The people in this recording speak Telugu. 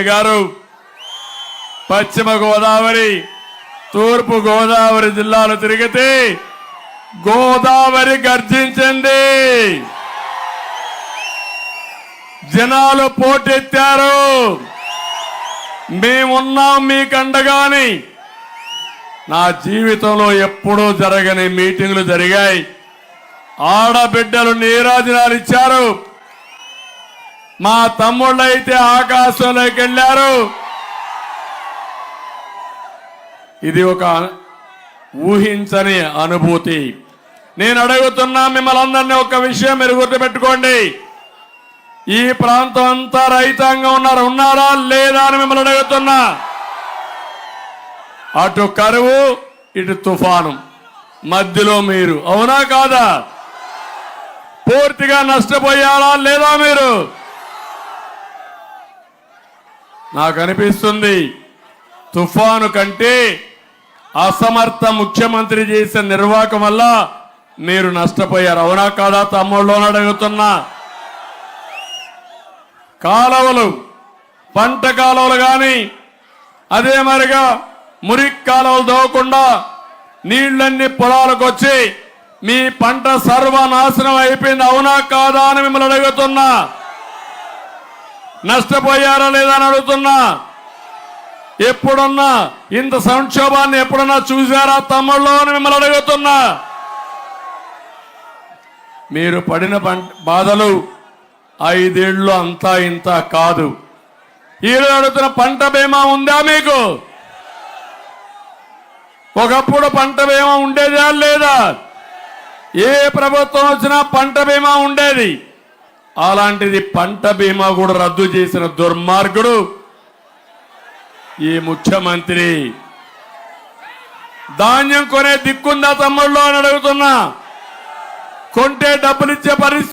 గారు పశ్చిమ గోదావరి తూర్పు గోదావరి జిల్లాలో తిరిగితే గోదావరి గర్జించింది. జనాలు పోటెత్తారు. మేమున్నాం మీకండగాని నా జీవితంలో ఎప్పుడూ జరగని మీటింగ్లు జరిగాయి. ఆడబిడ్డలు నీరాజనాలు ఇచ్చారు. మా తమ్ముళ్ళు అయితే ఆకాశంలోకి వెళ్ళారు. ఇది ఒక ఊహించని అనుభూతి. నేను అడుగుతున్నా మిమ్మల్ని అందరినీ ఒక విషయం మీరు గుర్తుపెట్టుకోండి. ఈ ప్రాంతం అంతా రైతాంగం ఉన్నారు. ఉన్నారా లేదా అని మిమ్మల్ని అడుగుతున్నా. అటు కరువు ఇటు తుఫాను. మధ్యలో మీరు. అవునా కాదా? పూర్తిగా నష్టపోయారా లేదా మీరు? నాకు అనిపిస్తుంది తుఫాను కంటే అసమర్థ ముఖ్యమంత్రి చేసిన నిర్వాహకం వల్ల మీరు నష్టపోయారు. అవునా కాదా తమ్ముళ్ళు అని అడుగుతున్నా. కాలువలు పంట కాలువలు కానీ అదే మరిగా మురికి కాలువలు దోవకుండా నీళ్ళన్ని పొలాలకు వచ్చి మీ పంట సర్వనాశనం అయిపోయింది. అవునా కాదా అని మిమ్మల్ని అడుగుతున్నా. నష్టపోయారా లేదా అని అడుగుతున్నా. ఎప్పుడన్నా ఇంత సంక్షోభాన్ని ఎప్పుడన్నా చూసారా తమ్ముళ్ళు అని మిమ్మల్ని అడుగుతున్నా. మీరు పడిన పంట బాధలు ఐదేళ్ళు అంతా ఇంత కాదు. ఈరోజు అడుగుతున్న పంట బీమా ఉందా మీకు? ఒకప్పుడు పంట బీమా ఉండేదా లేదా? ఏ ప్రభుత్వం వచ్చినా పంట బీమా ఉండేది? అలాంటిది పంట బీమా కూడా రద్దు చేసిన దుర్మార్గుడు ఈ ముఖ్యమంత్రి. ధాన్యం కొనే దిక్కుందా తమ్ముళ్ళు అని అడుగుతున్నా. కొంటే డబ్బులిచ్చే పరిస్థితి